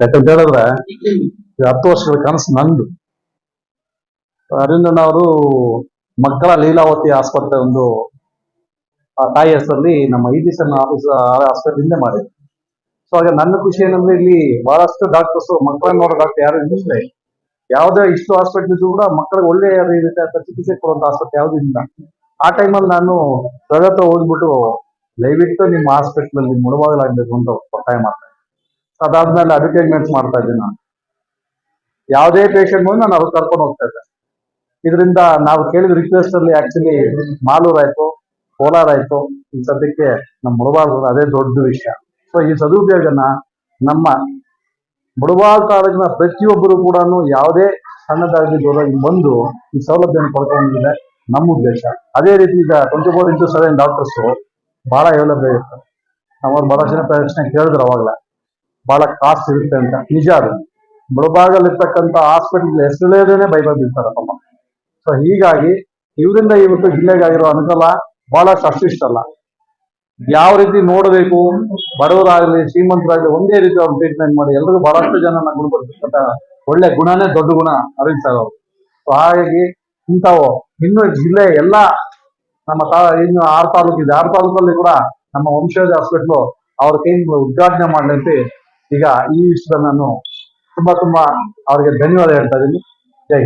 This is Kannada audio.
ಯಾಕಂತ ಹೇಳಿದ್ರೆ ಹತ್ತು ವರ್ಷಗಳ ಕನಸು ನಂದು. ಅರವಿಂದಣ್ಣವರು ಮಕ್ಕಳ ಲೀಲಾವತಿ ಆಸ್ಪತ್ರೆ ಒಂದು, ಆ ತಾಯಿ ಹೆಸರಲ್ಲಿ ನಮ್ಮ ಇ ಸಣ್ಣ ಆಫೀಸ್ ಆಸ್ಪತ್ರೆಯಿಂದ ಮಾಡಿದ್ರು. ಸೊ ಹಾಗೆ ನನ್ನ ಖುಷಿ ಏನಂದ್ರೆ ಇಲ್ಲಿ ಬಹಳಷ್ಟು ಡಾಕ್ಟರ್ಸ್ ಮಕ್ಕಳನ್ನ ನೋಡೋ ಡಾಕ್ಟರ್ ಯಾರು ಇಲ್ಲ ಯಾವುದೇ ಇಷ್ಟು ಹಾಸ್ಪಿಟಲ್ ಇದ್ರು ಕೂಡ ಮಕ್ಕಳಿಗೆ ಒಳ್ಳೆಯ ಅಂತ ಚಿಕಿತ್ಸೆ ಕೊಡುವಂತ ಆಸ್ಪತ್ರೆ ಯಾವುದೂ ಇಲ್ಲ. ಆ ಟೈಮಲ್ಲಿ ನಾನು ಪ್ರಗತ ಹೋಗ್ಬಿಟ್ಟು ದಯವಿಟ್ಟು ನಿಮ್ಮ ಹಾಸ್ಪಿಟ್ಲಲ್ಲಿ ಮುಳುವಾಗಲಾಗಬೇಕು ಅಂತ ಒತ್ತಾಯ ಮಾಡ್ತಾ ಇದ್ದೆ. ಅದಾದ್ಮೇಲೆ ಅಡ್ವರ್ಟೈಸ್ಮೆಂಟ್ಸ್ ಮಾಡ್ತಾ ಇದ್ದೀನಿ ನಾನು. ಯಾವುದೇ ಪೇಷಂಟ್ ಮುಂದೆ ನಾನು ಅವ್ರು ಕರ್ಕೊಂಡು ಹೋಗ್ತಾ ಇದ್ದೆ. ಇದರಿಂದ ನಾವು ಕೇಳಿದ ರಿಕ್ವೆಸ್ಟ್ ಅಲ್ಲಿ ಆಕ್ಚುಲಿ ಮಾಲೂರ್ ಆಯ್ತು, ಕೋಲಾರ ಆಯ್ತು, ಈ ಸದ್ಯಕ್ಕೆ ನಮ್ಮ ಮುಳಬಾಗ ಅದೇ ದೊಡ್ಡ ವಿಷಯ. ಸೊ ಈ ಸದುಪಯೋಗನ ನಮ್ಮ ಮುಳಬಾಗ ತಾಲೂಕಿನ ಪ್ರತಿಯೊಬ್ಬರು ಕೂಡ ಯಾವುದೇ ಸಣ್ಣದಾಗಿ ದೂರವಾಗಿ ಬಂದು ಈ ಸೌಲಭ್ಯವನ್ನು ಪಡ್ಕೊಂಡಿದೆ ನಮ್ಮ ಉದ್ದೇಶ. ಅದೇ ರೀತಿ ಈಗ twenty four into seven doctors ಬಹಳ ಅವೈಲಬಲ್ ಇರುತ್ತೆ. ನಾವು ಬಹಳ ಜನ ಪ್ರಶ್ನೆ ಕೇಳಿದ್ರು ಅವಾಗಲೇ. ಬಹಳ ಕಾಸ್ಟ್ ಇರುತ್ತೆ ಅಂತ. ನಿಜ ಅದು. ಮುಳಬಾಗಲ್ಲಿರ್ತಕ್ಕಂಥ ಹಾಸ್ಪಿಟಲ್ ಹೆಸರುಳೇದೇನೆ ಬೈಬಲ್ ಬೀಳ್ತಾರೆ ತಮ್ಮ ಸೊ ಹೀಗಾಗಿ ಇವರಿಂದ ಇವತ್ತು ಜಿಲ್ಲೆಗಾಗಿರೋ ಅನುಕೂಲ ಬಹಳ ಅಷ್ಟಿಷ್ಟಲ್ಲ ಯಾವ ರೀತಿ ನೋಡಬೇಕು, ಬಡವರಾಗಲಿ, ಶ್ರೀಮಂತರಾಗಲಿ ಒಂದೇ ರೀತಿ ಅವ್ರು ಟ್ರೀಟ್ಮೆಂಟ್ ಮಾಡಿ ಎಲ್ರಿಗೂ ಬಹಳಷ್ಟು ಜನ ಗುಣಪಡಿಸ್ತಕ್ಕಂಥ ಒಳ್ಳೆ ಗುಣನೇ ದೊಡ್ಡ ಗುಣ ಅರವಿಂದ್ ಸರ್ ಅವರು. ಸೊ ಹಾಗಾಗಿ ಇಂಥವು ಇನ್ನು ಜಿಲ್ಲೆ ಎಲ್ಲ ನಮ್ಮ ತಾ ಇನ್ನು ಆರು ತಾಲೂಕು ಇದೆ ಆರು ತಾಲೂಕಲ್ಲಿ ಕೂಡ ನಮ್ಮ ವಂಶಜ ಹಾಸ್ಪಿಟ್ಲು ಅವ್ರ ಕೈ ಉದ್ಘಾಟನೆ ಮಾಡ್ಲಂತೆ ಈಗ ಈ ವಿಷಯದ ನಾನು ತುಂಬಾ ತುಂಬಾ ಅವರಿಗೆ ಧನ್ಯವಾದ ಹೇಳ್ತಾ ಇದ್ದೀನಿ ಜೈ.